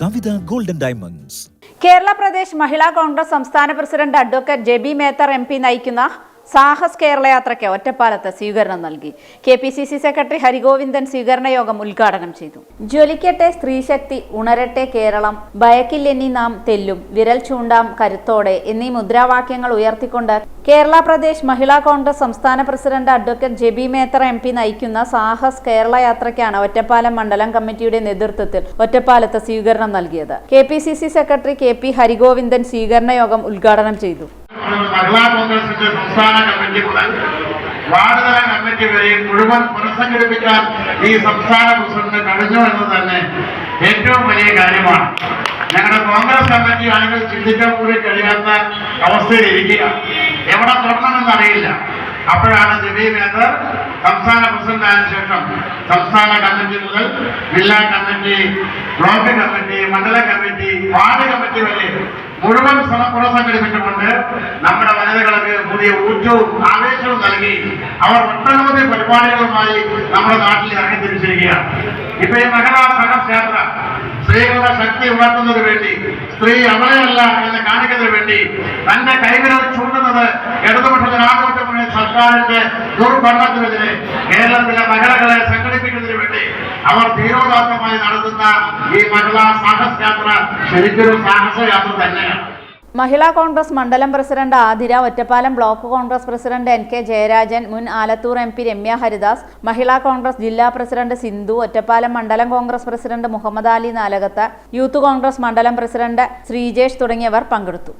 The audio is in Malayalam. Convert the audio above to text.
Kavitha golden diamonds Kerala Pradesh Mahila Congress സംസ്ഥാന president advocate Jebi Mather M P നയിക്കുന്ന സാഹസ് കേരള യാത്രയ്ക്ക് ഒറ്റപ്പാലത്ത് സ്വീകരണം നൽകി. K P C C secretary Harigovindan സ്വീകരണ യോഗം ഉദ്ഘാടനം ചെയ്തു. ജ്വലിക്കട്ടെ സ്ത്രീശക്തി ഉണരട്ടെ കേരളം ഭയക്കില്ലെന്നി നാം തെല്ലും വിരൽ ചൂണ്ടാം കരുത്തോടെ എന്നീ മുദ്രാവാക്യങ്ങൾ ഉയർത്തിക്കൊണ്ട് കേരള പ്രദേശ് മഹിളാ കോൺഗ്രസ് സംസ്ഥാന president advocate Jebi Mather M P നയിക്കുന്ന സാഹസ് കേരള യാത്രയ്ക്കാണ് ഒറ്റപ്പാലം മണ്ഡലം കമ്മിറ്റിയുടെ നേതൃത്വത്തിൽ ഒറ്റപ്പാലത്ത് സ്വീകരണം നൽകിയത്. K P C C secretary K P Harigovindan സ്വീകരണ യോഗം ഉദ്ഘാടനം ചെയ്തു. മഹിളാ കോൺഗ്രസിന്റെ സംസ്ഥാന കമ്മിറ്റി മുതൽ വാർഡുതല കമ്മിറ്റി വരെയും മുഴുവൻ പുനഃസംഘടിപ്പിക്കാൻ ഈ സംസ്ഥാന പ്രസിഡന്റ് കഴിഞ്ഞു എന്ന് തന്നെ ഏറ്റവും വലിയ കാര്യമാണ്. ഞങ്ങളുടെ കോൺഗ്രസ് കമ്മിറ്റി ആളുകൾ ചിന്തിക്കാൻ കൂടി കഴിയാത്ത അവസ്ഥയിലിരിക്കുക എവിടെ തുടരണമെന്ന് അറിയില്ല. അപ്പോഴാണ് മേത്തർ സംസ്ഥാന പ്രസിഡന്റ് ആയതിനു ശേഷം സംസ്ഥാന കമ്മിറ്റി മുതൽ ജില്ലാ കമ്മിറ്റി ബ്ലോക്ക് കമ്മിറ്റി മണ്ഡല കമ്മിറ്റി വാർഡ് കമ്മിറ്റി വരെ മുഴുവൻ പുനഃസംഘടിപ്പിച്ചുകൊണ്ട് നമ്മുടെ വനിതകൾക്ക് പുതിയ ഊറ്റവും ആവേശവും നൽകി അവർ ഒട്ടനവധി പരിപാടികളുമായി നമ്മുടെ നാട്ടിൽ ഇറങ്ങിത്തിരിച്ചിരിക്കുകയാണ് ഇപ്പൊ ഈ മഹിളാ സഹസ് യാത്ര സ്ത്രീകളുടെ ശക്തി ഉണർത്തുന്നതിന് വേണ്ടി സ്ത്രീ അവളെയല്ല എന്ന് കാണിക്കുന്നതിന് വേണ്ടി തന്റെ കൈവിരൽ ചൂണ്ടുന്നത് മുന്നണി സർക്കാരിന്റെ ദുർഭരണത്തിനെതിരെ കേരളത്തിലെ മഹിളകളെ സംഘടിപ്പിക്കുന്നതിന് വേണ്ടി അവർ ധീരോദാത്തമായി നടത്തുന്ന ഈ മഹിളാ സാഹസ യാത്ര ശരിക്കൊരു സാഹസ യാത്ര തന്നെയാണ്. മഹിളാ കോൺഗ്രസ് മണ്ഡലം president Athira Ottapalam block Congress president N K Jayarajan മുൻ Alathur M P Ramya Haridas Mahila Congress ജില്ലാ പ്രസിഡന്റ് സിന്ധു ഒറ്റപ്പാലം മണ്ഡലം Congress president Muhammad Ali Nalakath youth Congress മണ്ഡലം പ്രസിഡന്റ് ശ്രീജേഷ് തുടങ്ങിയവർ പങ്കെടുത്തു.